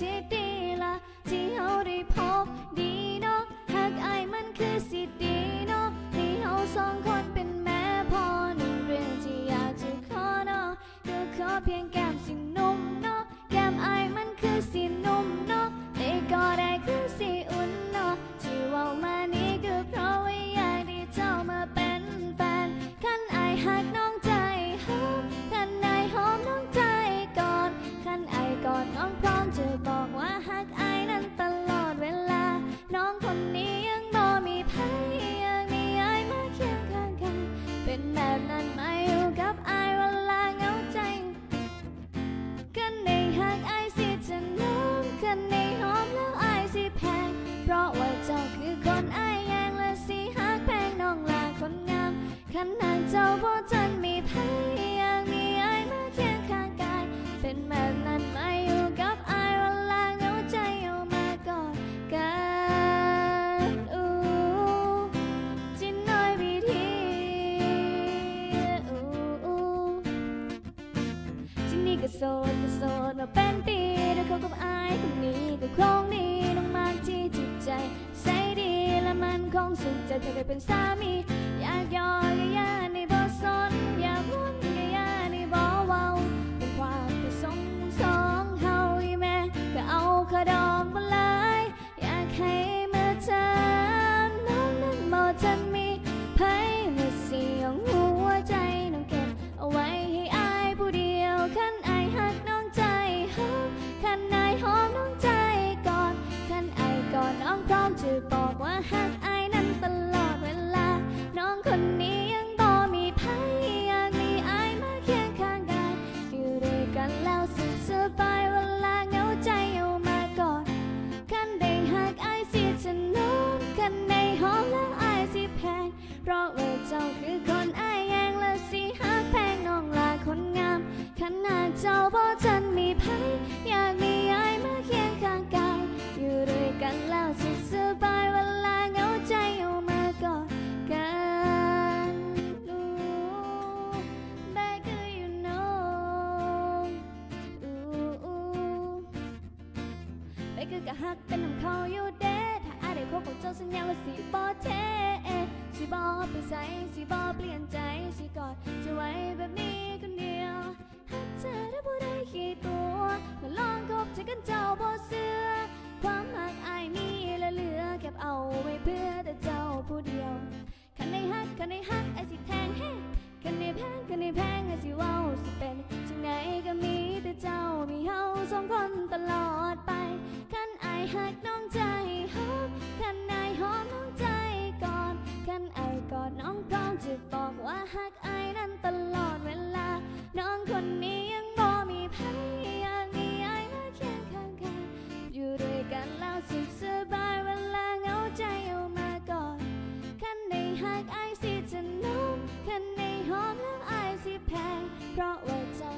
ที่ดีละที่เฮาได้พบดีเนาะหากไอมันคือสิดีเนาะที่เฮาสองคนเป็นแม่พ่อหนึ่งเรื่องที่อยากจะขอเนาะก็ขอเพียงแก้ บ่จันมีไผยังมีอายมาเคียงข้างกาย เป็นแบบนั้นมาอยู่กับอายเวลาเหงาใจเอามากอดกันอู้จินน้อยวิธีอู้ที่นี่ก็โสดก็โสดมาเป็นปีแล้วเขากับอายคนนี้ก็คงดีน้องมากที่จิตใจใส่ดีและมันคงสุขใจเธอได้เป็นสามีอยากยอก็อย่าใก่อนน้อ ไปคือกะฮักเป็นน้ำเขาอยู่เด้ถ้าอายได้พบกับเจ้าสัญญาว่าสิบ่เทสิบ่ไปใส่สิบ่เปลี่ยนใจสิกอดจะไว้แบบนี้คนเดียวหักเธอถ้บ่ได้ขี้ตัวมาลองคบใจกันเจ้าบ่เสือความหักอายมีและเหลือเก็บเอาไว้เพื่อแต่เจ้าผู้เดียวคันในฮักคันในฮัก ลอดไปคันไอหักน้องใจหอมคันอหอมน้องใจก่อนคันไอกอดน้องพร้อมจะบอกว่าหักไอนั้นตลอดเวลา น้องคนนี้ยังบ่มีไผอยากมีไอมาเคียงข้างกันอยู่ด้วยกันแล้วสุขสบายเวลาเหงาใจเอามากอดคันได้หักไอสิจะนุ่มคันได้หอมแล้วอายสิแพงเพราะว่าเจ้า